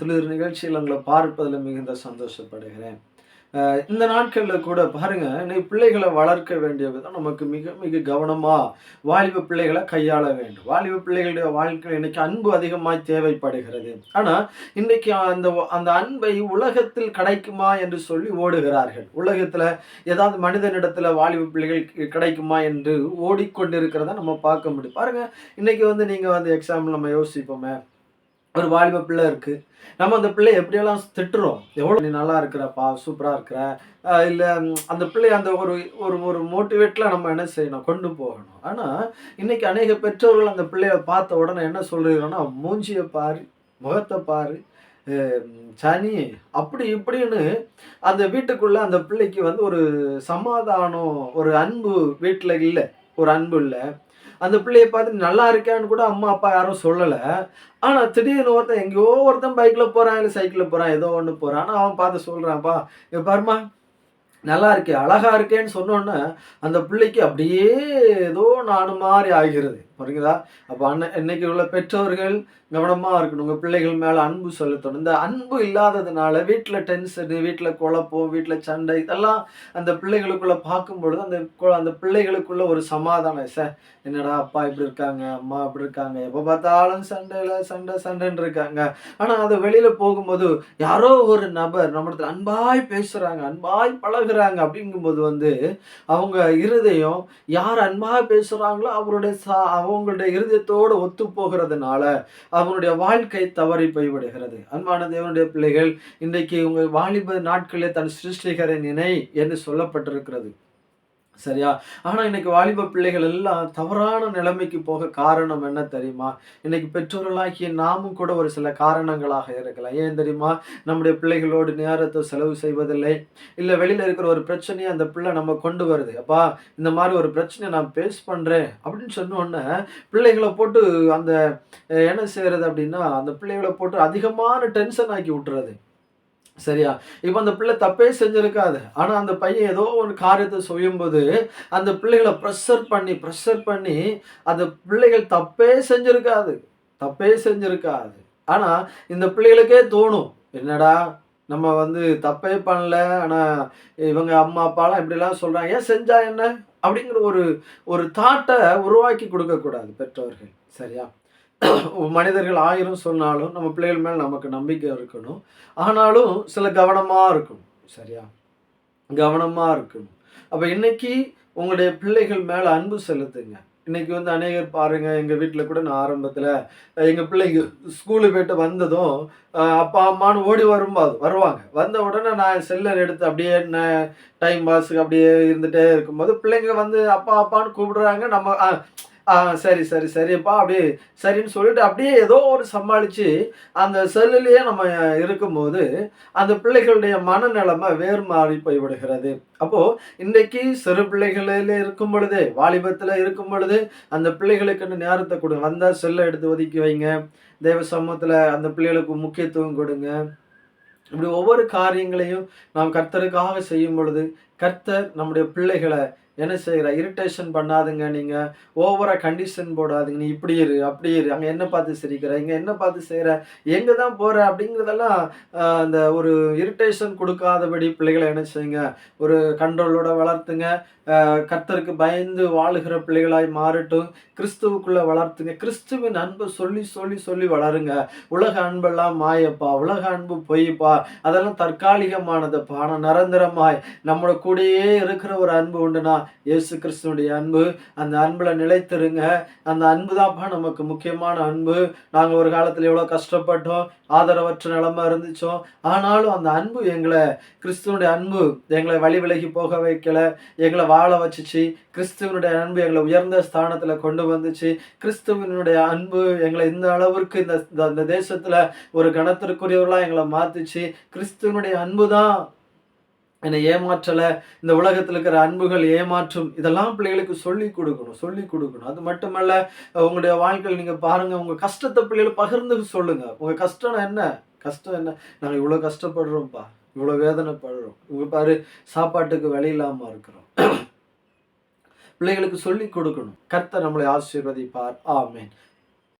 துளிர் நிகழ்ச்சியில் உங்களை பார்ப்பதில் மிகுந்த சந்தோஷப்படுகிறேன். இந்த நாட்களில் கூட பாருங்க இன்னைக்கு பிள்ளைகளை வளர்க்க வேண்டிய விதம் நமக்கு மிக மிக கவனமாக வாலிப பிள்ளைகளை கையாள வேண்டும். வாலிப பிள்ளைகளுடைய வாழ்க்கையில் இன்னைக்கு அன்பு அதிகமாக தேவைப்படுகிறது. ஆனால் இன்னைக்கு அந்த அந்த அன்பை உலகத்தில் கிடைக்குமா என்று சொல்லி ஓடுகிறார்கள். உலகத்தில் ஏதாவது மனிதனிடத்தில் வாலிப பிள்ளைகள் கிடைக்குமா என்று ஓடிக்கொண்டிருக்கிறத நம்ம பார்க்க முடியும். பாருங்க இன்னைக்கு வந்து நீங்கள் வந்து எக்ஸாம்பிள் நம்ம யோசிப்போமே. ஒரு வாலிப பிள்ளை இருக்கு. நம்ம அந்த பிள்ளை எப்படியெல்லாம் திட்டுறோம்? எவ்வளோ நீ நல்லா இருக்கிறப்பா சூப்பராக இருக்கிற? இல்லை அந்த பிள்ளை அந்த ஒரு ஒரு ஒரு மோட்டிவேட்டில் நம்ம என்ன செய்யணும்? கொண்டு போகணும். ஆனால் இன்னைக்கு அநேக பெற்றோர்கள் அந்த பிள்ளையை பார்த்த உடனே என்ன சொல்கிறீங்கன்னா மூஞ்சியை பாரு முகத்தை பாரு சனி அப்படி இப்படின்னு அந்த வீட்டுக்குள்ளே அந்த பிள்ளைக்கு வந்து ஒரு சமாதானம் ஒரு அன்பு வீட்டில் இல்லை ஒரு அன்பு இல்லை. அந்த பிள்ளையை பார்த்து நல்லா இருக்கான்னு கூட அம்மா அப்பா யாரும் சொல்லலை. ஆனால் திடீர்னு ஒருத்தன் எங்கேயோ ஒருத்தன் பைக்கில் போகிறான் இல்லை சைக்கிளில் போகிறான் ஏதோ ஒன்று போகிறான் ஆனால் அவன் பார்த்து சொல்கிறான்ப்பா இங்க பாருமா நல்லா இருக்கே அழகா இருக்கேன்னு சொன்னோன்னே அந்த பிள்ளைக்கு அப்படியே ஏதோ நானு மாதிரி ஆகிறது. புரியுதா அப்போ அன்னை இன்னைக்கு உள்ள பெற்றோர்கள் கவனமாக இருக்கணும். உங்கள் பிள்ளைகள் மேலே அன்பு செலுத்தணும். இந்த அன்பு இல்லாததுனால வீட்டில் டென்ஷனு வீட்டில் குழப்பம் வீட்டில் சண்டை இதெல்லாம் அந்த பிள்ளைகளுக்குள்ளே பார்க்கும்பொழுது அந்த அந்த பிள்ளைகளுக்குள்ள ஒரு சமாதானம். சார் என்னடா அப்பா இப்படி இருக்காங்க அம்மா இப்படி இருக்காங்க எப்போ பார்த்தாலும் சண்டையில சண்டை சண்டைன்னு இருக்காங்க. ஆனால் அது வெளியில் போகும்போது யாரோ ஒரு நபர் நம்மளத்தில் அன்பாய் பேசுகிறாங்க அன்பாய் பழகுறாங்க அப்படிங்கும்போது வந்து அவங்க இருதயம் யார் அன்பாக பேசுகிறாங்களோ அவருடைய சா அவங்க அவங்களுடைய இருதயத்தோடு ஒத்து போகிறதுனால அவனுடைய வாழ்க்கை தவறி போய்விடுகிறது. அன்பான தேவனுடைய பிள்ளைகள் இன்றைக்கு உங்கள் வாலிப நாட்களில் தன் சிருஷ்டிகரை நினை என்று சொல்லப்பட்டிருக்கிறது. சரியா? ஆனால் இன்னைக்கு வாலிப பிள்ளைகள் எல்லாம் தவறான நிலைமைக்கு போக காரணம் என்ன தெரியுமா? இன்னைக்கு பெற்றோர்களாகிய நாமும் கூட ஒரு சில காரணங்களாக இருக்கலாம். ஏன் தெரியுமா? நம்முடைய பிள்ளைகளோடு நேரத்தை செலவு செய்வதில்லை. இல்லை வெளியில் இருக்கிற ஒரு பிரச்சனையை அந்த பிள்ளை நம்ம கொண்டு வருது. அப்பா இந்த மாதிரி ஒரு பிரச்சனையை நான் பேஸ் பண்ணுறேன் அப்படின்னு சொன்னோடனே பிள்ளைகளை போட்டு அந்த என்ன செய்கிறது அப்படின்னா அந்த பிள்ளைகளை போட்டு அதிகமான டென்ஷன் ஆக்கி விட்டுறது. சரியா? இப்போ அந்த பிள்ளை தப்பே செஞ்சுருக்காது. ஆனால் அந்த பையன் ஏதோ ஒரு காரியத்தை செய்யும்போது அந்த பிள்ளைகளை ப்ரெஷர் பண்ணி ப்ரெஷர் பண்ணி அந்த பிள்ளைகள் தப்பே செஞ்சுருக்காது. தப்பே செஞ்சுருக்காது. ஆனால் இந்த பிள்ளைகளுக்கே தோணும். என்னடா நம்ம வந்து தப்பே பண்ணல ஆனால் இவங்க அம்மா அப்பாலாம் இப்படிலாம் சொல்கிறாங்க ஏன் செஞ்சா என்ன? அப்படிங்கிற ஒரு ஒரு தாட்டை உருவாக்கி கொடுக்கக்கூடாது பெற்றோர்கள். சரியா? மனிதர்கள் ஆயிரம் சொன்னாலும் நம்ம பிள்ளைகள் மேல் நமக்கு நம்பிக்கை இருக்கணும். ஆனாலும் சில கவனமாக இருக்கணும். சரியா? கவனமாக இருக்கணும். அப்போ இன்னைக்கு உங்களுடைய பிள்ளைகள் மேலே அன்பு செலுத்துங்க. இன்னைக்கு வந்து அநேகர் பாருங்கள் எங்கள் வீட்டில் கூட நான் ஆரம்பத்தில் எங்கள் பிள்ளைங்க ஸ்கூலுக்கு போயிட்டு வந்ததும் அப்பா அம்மான்னு ஓடி வரும்போது வருவாங்க. வந்த உடனே நான் செல்லர் எடுத்து அப்படியே டைம் பாஸுக்கு அப்படியே இருந்துகிட்டே இருக்கும்போது பிள்ளைங்க வந்து அப்பா அப்பான்னு கூப்பிடுறாங்க. நம்ம சரி சரி சரிப்பா அப்படியே சரின்னு சொல்லிட்டு அப்படியே ஏதோ ஒரு சமாளித்து அந்த செல்லுலேயே நம்ம இருக்கும்போது அந்த பிள்ளைகளுடைய மனநிலைமை வேறு மாறி போய்விடுகிறது. அப்போது இன்றைக்கி சிறு பிள்ளைகளில் இருக்கும் பொழுது வாலிபத்தில் இருக்கும் பொழுது அந்த பிள்ளைகளுக்குன்னு நேரத்தை கொடுங்க வந்தால் செல்லை எடுத்து ஒதுக்கி வைங்க. தேவ சமூகத்தில் அந்த பிள்ளைகளுக்கு முக்கியத்துவம் கொடுங்க. இப்படி ஒவ்வொரு காரியங்களையும் நாம் கர்த்தருக்காக செய்யும் பொழுது கர்த்தர் நம்முடைய பிள்ளைகளை என்ன செய்கிற இரிட்டேஷன் பண்ணாதுங்க நீங்கள் ஓவராக கண்டிஷன் போடாதீங்க. நீ இப்படி இரு அப்படி இரு. அங்கே என்ன பார்த்து சிரிக்கிற? இங்கே என்ன பார்த்து செய்கிற எங்கே தான் போகிற அப்படிங்கிறதெல்லாம் அந்த ஒரு இரிட்டேஷன் கொடுக்காதபடி பிள்ளைகளை என்ன செய்யுங்க? ஒரு கண்ட்ரோலோட வளர்த்துங்க. கர்த்தருக்கு பயந்து வாழுகிற பிள்ளைகளாய் மாறட்டும். கிறிஸ்துவுக்குள்ளே வளர்த்துங்க. கிறிஸ்துவின் அன்பை சொல்லி சொல்லி சொல்லி வளருங்க. உலக அன்பெல்லாம் மாயப்பா. உலக அன்பு பொய்ப்பா. அதெல்லாம் தற்காலிகமானதுப்பா. ஆனால் நிரந்தரமாய் நம்மளோட கூடயே இருக்கிற ஒரு அன்பு உண்டுனா இயேசு கிறிஸ்துனுடைய அன்பு. அந்த அன்பில் நிலைத்திருங்க. அந்த அன்பு தான்ப்பா நமக்கு முக்கியமான அன்பு. நாங்கள் ஒரு காலத்தில் எவ்வளோ கஷ்டப்பட்டோம். ஆதரவற்ற நிலமா இருந்துச்சோம் ஆனாலும் அந்த அன்பு எங்களை கிறிஸ்துவனுடைய அன்பு எங்களை வழி விலகி போக வைக்கல. எங்களை வாழ வச்சுச்சு. கிறிஸ்துவனுடைய அன்பு எங்களை உயர்ந்த ஸ்தானத்தில் கொண்டு வந்துச்சு. கிறிஸ்துவனுடைய அன்பு எங்களை இந்த அளவிற்கு இந்த இந்த- தேசத்தில் ஒரு கணத்திற்குரியவர்களாக எங்களை மாற்றிச்சு கிறிஸ்துவனுடைய அன்பு தான் என்னை ஏமாற்றலை இந்த உலகத்தில் இருக்கிற அன்புகள் ஏமாற்றும் இதெல்லாம் பிள்ளைகளுக்கு சொல்லி கொடுக்கணும் சொல்லி கொடுக்கணும். அது மட்டுமல்ல உங்களுடைய வாழ்க்கையில் நீங்கள் பாருங்க உங்க கஷ்டத்தை பிள்ளைகளை பகிர்ந்து சொல்லுங்க. உங்க கஷ்டம் என்ன? கஷ்டம் என்ன? நாங்கள் இவ்வளோ கஷ்டப்படுறோம்ப்பா இவ்வளோ வேதனைப்படுறோம். இவங்க பாரு சாப்பாட்டுக்கு வழி இல்லாமல் இருக்கிறோம். பிள்ளைகளுக்கு சொல்லி கொடுக்கணும். கர்த்தர் நம்மளை ஆசீர்வதிப்பார். ஆமேன்.